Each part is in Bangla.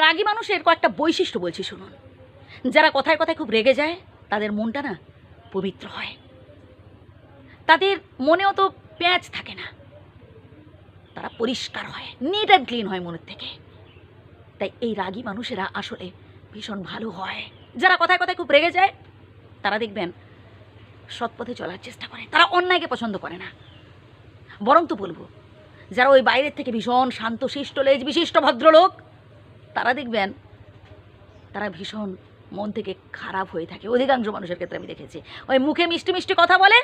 রাগী মানুষের কয়েকটা বৈশিষ্ট্য বলছি শুনুন। যারা কথায় কথায় খুব রেগে যায়, তাদের মনটা না পবিত্র হয়। তাদের মনেও তো পেঁয়াজ থাকে না। তারা পরিষ্কার হয় নিট অ্যান্ড ক্লিন হয় মনের থেকে। তাই এই রাগী মানুষেরা আসলে ভীষণ ভালো হয়। যারা কথায় কথায় খুব রেগে যায়, তারা দেখবেন সৎপথে চলার চেষ্টা করে। তারা অন্যায়কে পছন্দ করে না। বরং তো বলব, যারা ওই বাইরের থেকে ভীষণ শান্ত শিষ্ট লেজ বিশিষ্ট ভদ্রলোক তারা দেখবেন, তারা ভীষণ মন থেকে খারাপ হয়ে থাকে। অধিকাংশ মানুষের ক্ষেত্রে আমি দেখেছি। ওই মুখে মিষ্টি মিষ্টি কথা বলে,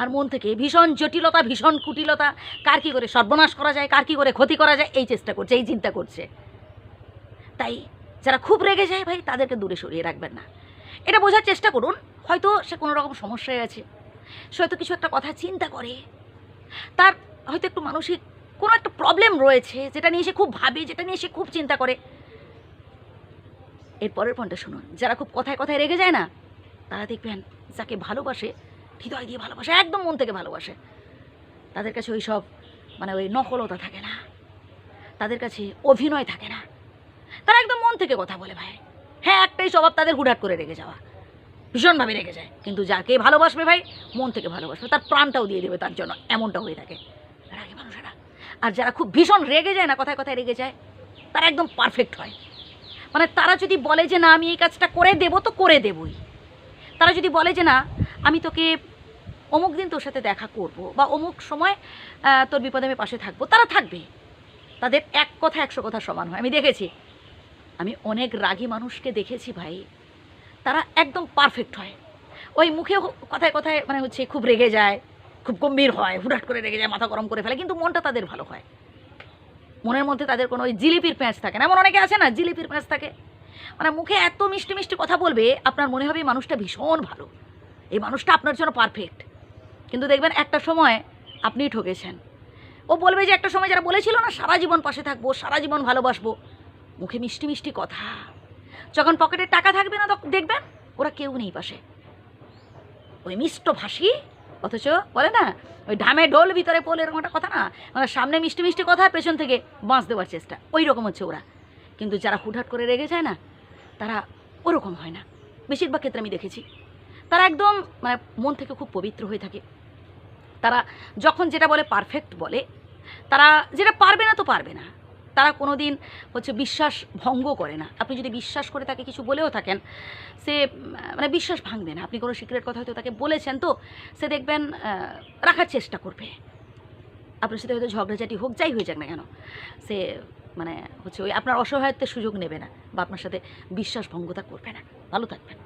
আর মন থেকে ভীষণ জটিলতা, ভীষণ কুটিলতা, কার কী করে সর্বনাশ করা যায়, কার কী করে ক্ষতি করা যায়, এই চেষ্টা করছে, এই চিন্তা করছে। তাই যারা খুব রেগে যায় ভাই, তাদেরকে দূরে সরিয়ে রাখবেন না। এটা বোঝার চেষ্টা করুন, হয়তো সে কোনো রকম সমস্যায় আছে, সে হয়তো কিছু একটা কথা চিন্তা করে, তার হয়তো একটু মানসিক কোনো একটা প্রবলেম রয়েছে, যেটা নিয়ে সে খুব ভাবে, যেটা নিয়ে সে খুব চিন্তা করে। এর পরের পয়েন্টটা শুনুন। যারা খুব কথায় কথায় রেগে যায় না, তারা দেখবেন যাকে ভালোবাসে, হৃদয় দিয়ে ভালোবাসে, একদম মন থেকে ভালোবাসে, তাদের কাছে ওই সব মানে ওই নকলতা থাকে না। তাদের কাছে অভিনয় থাকে না। তারা একদম মন থেকে কথা বলে ভাই। হ্যাঁ একটাই স্বভাব, তাদের হুটহাট করে রেগে যাওয়া। ভীষণভাবে রেগে যায়। কিন্তু যাকে ভালোবাসবে ভাই, মন থেকে ভালোবাসবে। তার প্রাণটাও দিয়ে দেবে তার জন্য। এমনটা হয়ে থাকে। রাগে মানুষেরা আর যারা খুব ভীষণ রেগে যায় না, কথায় কথায় রেগে যায়, তারা একদম পারফেক্ট হয়। মানে তারা যদি বলে যে, না, আমি এই কাজটা করে দেবো তো করে দেবই। তারা যদি বলে যে, না, আমি তোকে অমুক দিন তোর সাথে দেখা করব বা অমুক সময় তোর বিপদে আমি পাশে থাকব। তারা থাকবে। তাদের এক কথা, একশো কথা সমান হয়। আমি দেখেছি, আমি অনেক রাগী মানুষকে দেখেছি ভাই, তারা একদম পারফেক্ট হয়। ওই মুখে কথায় কথায় মানে হচ্ছে খুব রেগে যায়। খুব গম্ভীর হয়, হুটহাট করে রেগে যায়, মাথা গরম করে ফেলে, কিন্তু মনটা তাদের ভালো হয়। মনের মধ্যে তাদের কোনো ওই জিলিপির প্যাঁচ থাকে না। এমন অনেকে আছে না, জিলিপির প্যাঁচ থাকে। মানে মুখে এত মিষ্টি মিষ্টি কথা বলবে, আপনার মনে হবে এই মানুষটা ভীষণ ভালো। এই মানুষটা আপনার জন্য পারফেক্ট কিন্তু দেখবেন একটা সময় আপনিই ঠকেছেন। ও বলবে যে একটা সময় যারা বলেছিল না, সারা জীবন পাশে থাকব, সারা জীবন ভালোবাসবো, মুখে মিষ্টি মিষ্টি কথা। যখন পকেটে টাকা থাকবে না দেখবেন ওরা কেউ নেই পাশে। ওই মিষ্ট ভাসি অথচ বলে না, ওই ঢামে ডোল ভিতরে পোল এরকম একটা কথা না মানে সামনে মিষ্টি মিষ্টি কথা, পেছন থেকে বাঁচ দেওয়ার চেষ্টা। ওই রকম হচ্ছে ওরা। কিন্তু যারা হুটহাট করে রেগে যায় না, তারা ওরকম হয় না। বেশিরভাগ ক্ষেত্রে আমি দেখেছি। তারা একদম মানে মন থেকে খুব পবিত্র হয়ে থাকে। তারা যখন যেটা বলে পারফেক্ট বলে, তারা যেটা পারবে না তো পারবে না। তারা কোনো দিন হচ্ছে বিশ্বাস ভঙ্গ করে না। আপনি যদি বিশ্বাস করে তাকে কিছু বলেও থাকেন, সে মানে বিশ্বাস ভাঙবে না। আপনি কোনো সিক্রেট কথা হয়তো তাকে বলেছেন, তো সে দেখবেন রাখার চেষ্টা করবে। আপনার সাথে হয়তো ঝগড়াঝাটি হোক, যাই হয়ে যাক না কেন, সে মানে হচ্ছে ওই আপনার অসহায়ত্বের সুযোগ নেবে না বা আপনার সাথে বিশ্বাস ভঙ্গতা করবে না। ভালো থাকবেন।